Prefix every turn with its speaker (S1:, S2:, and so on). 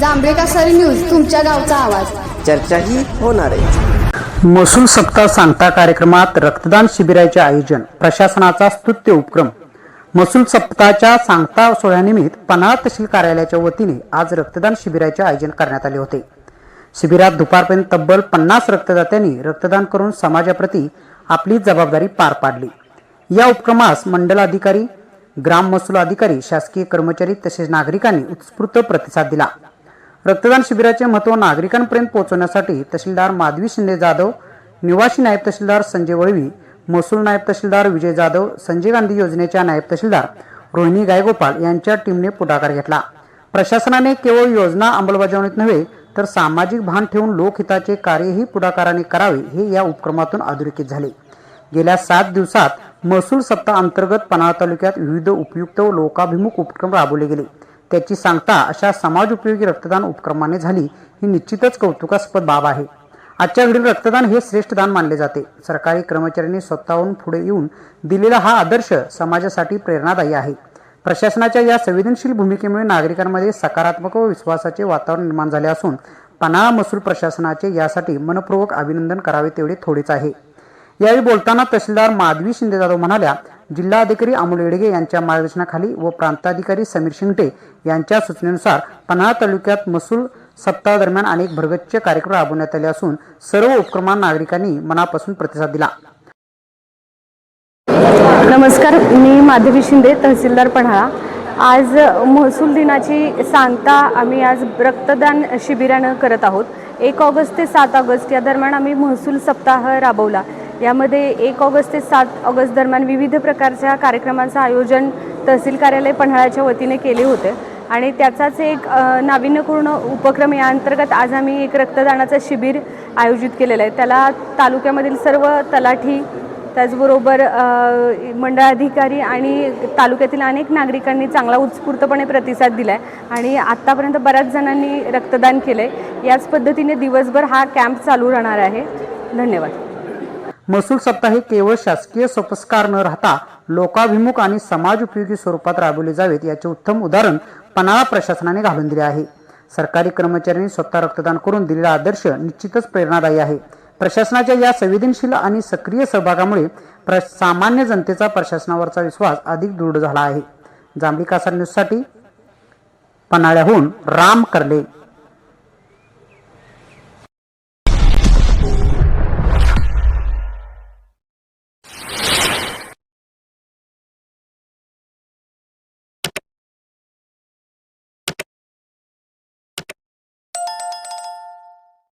S1: जांभळे कासारी news तुमच्या गावचा आवाज.
S2: चर्चाही होणार आहे.
S3: महसूल सप्ताह सांगता कार्यक्रमात रक्तदान शिबिराचे आयोजन प्रशासनाचा स्तुत्य उपक्रम. महसूल सप्ताहाच्या सांगता सोहळ्यानिमित्त पन्हाळा तहसील कार्यालयाच्या वतीने आज रक्तदान शिबिराचे आयोजन करण्यात आले होते. शिबिरात दुपारपर्यंत तब्बल पन्नास रक्तदात्यांनी रक्तदान करून समाजाप्रती आपली जबाबदारी पार पाडली. या उपक्रमास मंडल अधिकारी ग्राम महसूल अधिकारी शासकीय कर्मचारी तसेच नागरिकांनी उत्स्फूर्त प्रतिसाद दिला. रक्तदान शिबिराचे महत्त्व नागरिकांपर्यंत पोहोचवण्यासाठी तहसीलदार माधवी शिंदे जाधव निवासी नायब तहसीलदार संजय वळवी महसूल नायब तहसीलदार विजय जाधव संजय गांधी योजनेच्या नायब तहसीलदार रोहिणी गायगोपाल यांच्या टीमने पुढाकार घेतला. प्रशासनाने केवळ योजना अंमलबजावणीत नव्हे तर सामाजिक भान ठेवून लोकहिताचे कार्यही पुढाकाराने करावे हे या उपक्रमातून अधोरेखित झाले. गेल्या सात दिवसात महसूल सप्ताह अंतर्गत पन्हाळा तालुक्यात विविध उपयुक्त व लोकाभिमुख उपक्रम राबवले गेले. त्याची सांगता अशा समाज उपयोगी रक्तदान उपक्रमाने झाली ही निश्चितच कौतुकास्पद बाब आहे. आजच्या घडीला रक्तदान हे श्रेष्ठ दान मानले जाते. सरकारी कर्मचाऱ्यांनी स्वतःहून पुढे येऊन दिलेला हा आदर्श समाजासाठी प्रेरणादायी आहे. प्रशासनाच्या या संवेदनशील भूमिकेमुळे नागरिकांमध्ये सकारात्मक व विश्वासाचे वातावरण निर्माण झाले असून पन्हाळा महसूल प्रशासनाचे यासाठी मनपूर्वक अभिनंदन करावे तेवढे थोडेच आहे. यावेळी बोलताना तहसीलदार माधवी शिंदे जाधव म्हणाल्या जिल्हाधिकारी अमोल येडगे यांच्या मार्गदर्शनाखाली व प्रांताधिकारी समीर शिंगटे यांच्या सूचनेनुसार पन्हाळा तालुक्यात महसूल सप्ताह दरम्यान अनेक भरगच्च कार्यक्रम राबवण्यात आले असून सर्व उपक्रमांना नागरिकांनी मनापासून प्रतिसाद दिला.
S4: नमस्कार मी माधवी शिंदे तहसीलदार पन्हाळा. आज महसूल दिनाची सांगता आम्ही आज रक्तदान शिबिरानं करत आहोत. एक ऑगस्ट ते सात ऑगस्ट या दरम्यान आम्ही महसूल सप्ताह राबवला. यामध्ये एक ऑगस्ट ते सात ऑगस्ट दरम्यान विविध प्रकारच्या कार्यक्रमांचं आयोजन तहसील कार्यालय पन्हाळ्याच्या वतीने केले होते. आणि त्याचाच एक नाविन्यपूर्ण उपक्रम या अंतर्गत आज आम्ही एक रक्तदानाचं शिबिर आयोजित केलेलं आहे. त्याला तालुक्यामधील सर्व तलाठी त्याचबरोबर मंडळाधिकारी आणि तालुक्यातील अनेक नागरिकांनी चांगला उत्स्फूर्तपणे प्रतिसाद दिला आहे आणि आत्तापर्यंत बऱ्याच जणांनी रक्तदान केलं आहे याच पद्धतीने दिवसभर हा कॅम्प चालू राहणार आहे. धन्यवाद.
S3: महसूल सप्ताह हे केवळ शासकीय सोपस्कार न राहता लोकाभिमुख आणि समाज उपयोगी स्वरूपात राबवले जावेत याचे उत्तम उदाहरण पन्हाळा प्रशासनाने घालून दिले आहे. सरकारी कर्मचाऱ्यांनी स्वतः रक्तदान करून दिलेला आदर्श निश्चितच प्रेरणादायी आहे. प्रशासनाच्या या संवेदनशील आणि सक्रिय सहभागामुळे प्र सामान्य जनतेचा प्रशासनावरचा विश्वास अधिक दृढ झाला आहे. जांभळी कासार न्यूजसाठी पन्हाळ्याहून राम करले.